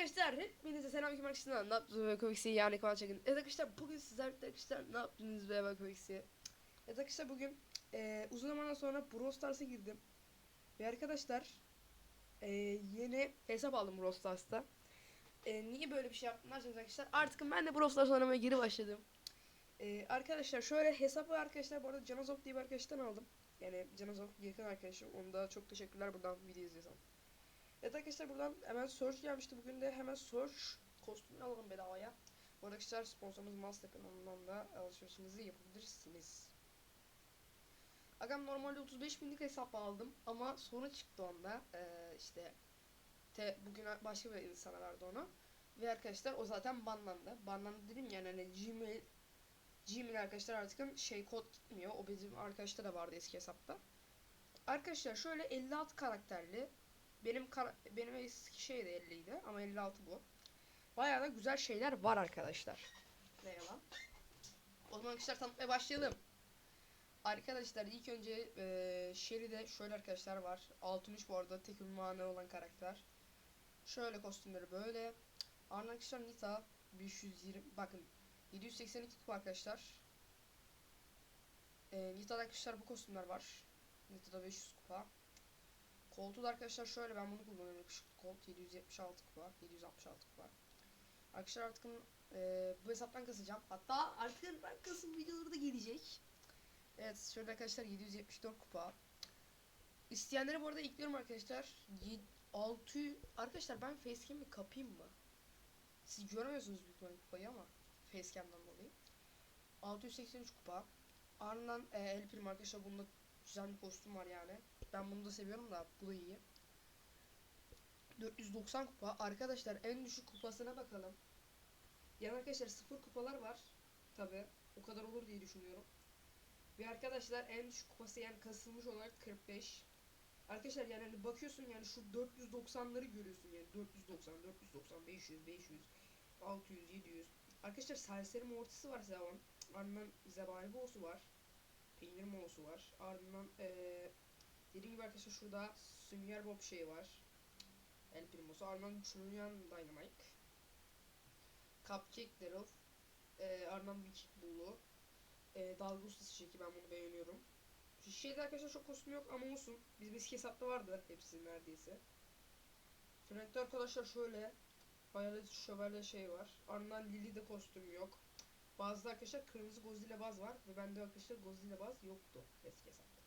arkadaşlar hepinize selam kim arkadaşlar ne yaptınız ve komiksi yani Kıvanç Akın. Evet arkadaşlar bugün sizlerle arkadaşlar ne yaptınız ve ben komiksi. Evet arkadaşlar bugün e, uzun zamandan sonra Brawl Stars'a girdim. Ve arkadaşlar e, yeni hesap aldım Brawl Stars'ta. E, niye böyle bir şey yaptım arkadaşlar artık ben de Brawl Stars oynamaya geri başladım. E, arkadaşlar şöyle hesabı arkadaşlar bu arada Canazop diye bir arkadaştan aldım. Yani Canazop yakın arkadaşım. Onda çok teşekkürler buradan video izliyorsam. Evet arkadaşlar buradan hemen search gelmişti. Bugün de hemen search kostümünü alalım bedavaya. Bu arada arkadaşlar sponsorumuz Mastercard ondan da alışverişinizi yapabilirsiniz. Agam normalde 35 binlik hesap aldım ama sonra çıktı onda ee, işte te, bugün başka bir insana verdi onu ve arkadaşlar o zaten banlandı. Banlandı dedim yani hani Gmail Gmail arkadaşlar artık şey kod gitmiyor. O bizim arkadaşta da vardı eski hesapta. Arkadaşlar şöyle 56 karakterli benim benim eski şey de 50 idi ama 56 bu. Bayağı da güzel şeyler var arkadaşlar. Ne yalan. O zaman arkadaşlar tanıtmaya başlayalım. Arkadaşlar ilk önce e, Sherry'de şöyle arkadaşlar var. Altın 3 bu arada tek ünvanı olan karakter. Şöyle kostümleri böyle. Ardından arkadaşlar Nita 520 bakın 782 kupa arkadaşlar. E, Nita'da arkadaşlar bu kostümler var. Nita'da 500 kupa. Koltuğu da arkadaşlar şöyle ben bunu kullanıyorum. Yakışıklı kolt 776 kupa, 766 kupa. Arkadaşlar artık e, bu hesaptan kasacağım. Hatta artık ben kasım videoları da gelecek. Evet şöyle arkadaşlar 774 kupa. İsteyenleri bu arada ekliyorum arkadaşlar. 6 arkadaşlar ben facecam'i kapayım mı? Siz göremiyorsunuz büyük ihtimalle kupayı ama facecam'dan dolayı. 683 kupa. Ardından e, El Prim arkadaşlar bunda güzel bir kostüm var yani. Ben bunu da seviyorum da bu da iyi. 490 kupa. Arkadaşlar en düşük kupasına bakalım. Yani arkadaşlar sıfır kupalar var. Tabi o kadar olur diye düşünüyorum. Ve arkadaşlar en düşük kupası yani kasılmış olarak 45. Arkadaşlar yani hani bakıyorsun yani şu 490'ları görüyorsun yani 490, 490, 500, 500, 600, 700. Arkadaşlar serseri mortisi var Zevan. Ardından zebani boss'u var. Peynir moğusu var. Ardından ee, dediğim gibi arkadaşlar şurada Sünger Bob şeyi var. El Primo'su. Ardından Çürüyen Dynamite. Cupcake Daryl. E, ardından Wicked Bull'u. E, Dalga Ustası Şeki ben bunu beğeniyorum. Şeyde arkadaşlar çok kostüm yok ama olsun. Bizim eski hesapta vardı hepsi neredeyse. Frank'te arkadaşlar şöyle. Bayağı şövalye şey var. Ardından Lily'de kostüm yok. Bazı arkadaşlar kırmızı Godzilla baz var ve bende arkadaşlar Godzilla baz yoktu eski hesapta.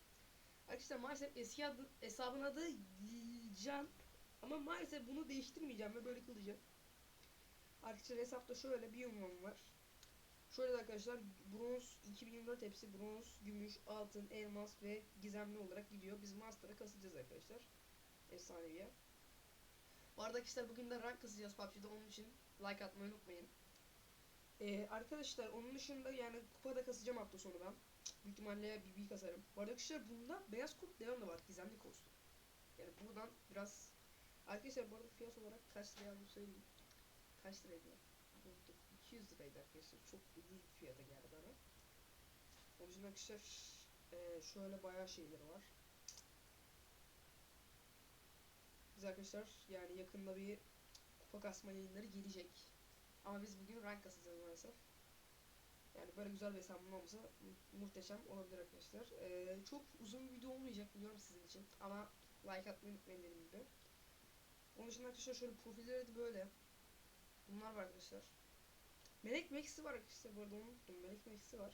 Arkadaşlar maalesef eski adı, hesabın adı Can ama maalesef bunu değiştirmeyeceğim ve böyle kalacak. Arkadaşlar hesapta şöyle bir ünvan var. Şöyle arkadaşlar bronz 2024 hepsi bronz, gümüş, altın, elmas ve gizemli olarak gidiyor. Biz master'a kasacağız arkadaşlar. Efsaneviye. Bu arada arkadaşlar bugün de rank kasacağız PUBG'de onun için like atmayı unutmayın. Ee, arkadaşlar onun dışında yani kupada kasacağım hafta sonu ben. Büyük ihtimalle BB kasarım. Bu arada arkadaşlar bunda beyaz kurt devam da var. Gizemli kostüm. Yani buradan biraz... Arkadaşlar bu arada fiyat olarak kaç liraya aldım söyleyeyim. Kaç liraydı? Unuttum. 200 liraydı arkadaşlar. Çok ucuz bir fiyata geldi bana. Onun için arkadaşlar şöyle bayağı şeyleri var. Biz arkadaşlar yani yakında bir kupa kasma yayınları gelecek. Ama biz bugün rank kasacağız maalesef. Yani böyle güzel bir hesabım olmasa mu- muhteşem olabilir arkadaşlar. Ee, çok uzun bir video olmayacak biliyorum sizin için. Ama like atmayı unutmayın dediğim gibi. Onun dışında arkadaşlar şöyle profilleri de böyle. Bunlar var arkadaşlar. Melek Max'i var arkadaşlar bu arada unuttum. Melek Max'i var.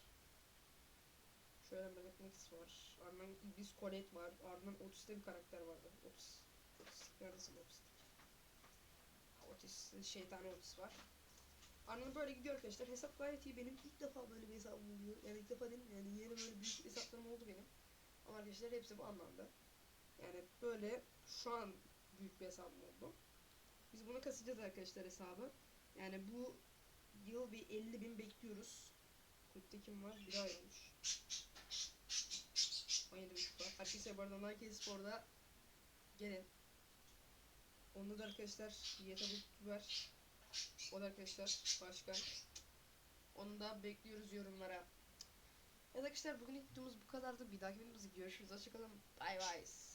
Şöyle Melek Max var. Ardından Iblis Colette var. Ardından Otis'te bir karakter vardı. Otis. Otis. Neredesin Otis? Otis. Şeytan Otis var. Ardından böyle gidiyor arkadaşlar. Hesap gayet iyi. Benim ilk defa böyle bir hesabım oluyor. Yani ilk defa değil yani yeni böyle büyük hesaplarım oldu benim. Ama arkadaşlar hepsi bu anlamda. Yani böyle şu an büyük bir hesabım oldu. Biz bunu kasacağız arkadaşlar hesabı. Yani bu yıl bir 50 bin bekliyoruz. Kulüpte kim var? Bir ayrılmış. 17 bin kupa. Arkadaşlar bu arada Nike Spor'da gelin. Onda da arkadaşlar Yeta var. O da arkadaşlar başkan. Onu da bekliyoruz yorumlara. Evet arkadaşlar bugün videomuz bu kadardı. Bir dahaki videomuzda görüşürüz. Hoşçakalın. Bye bye.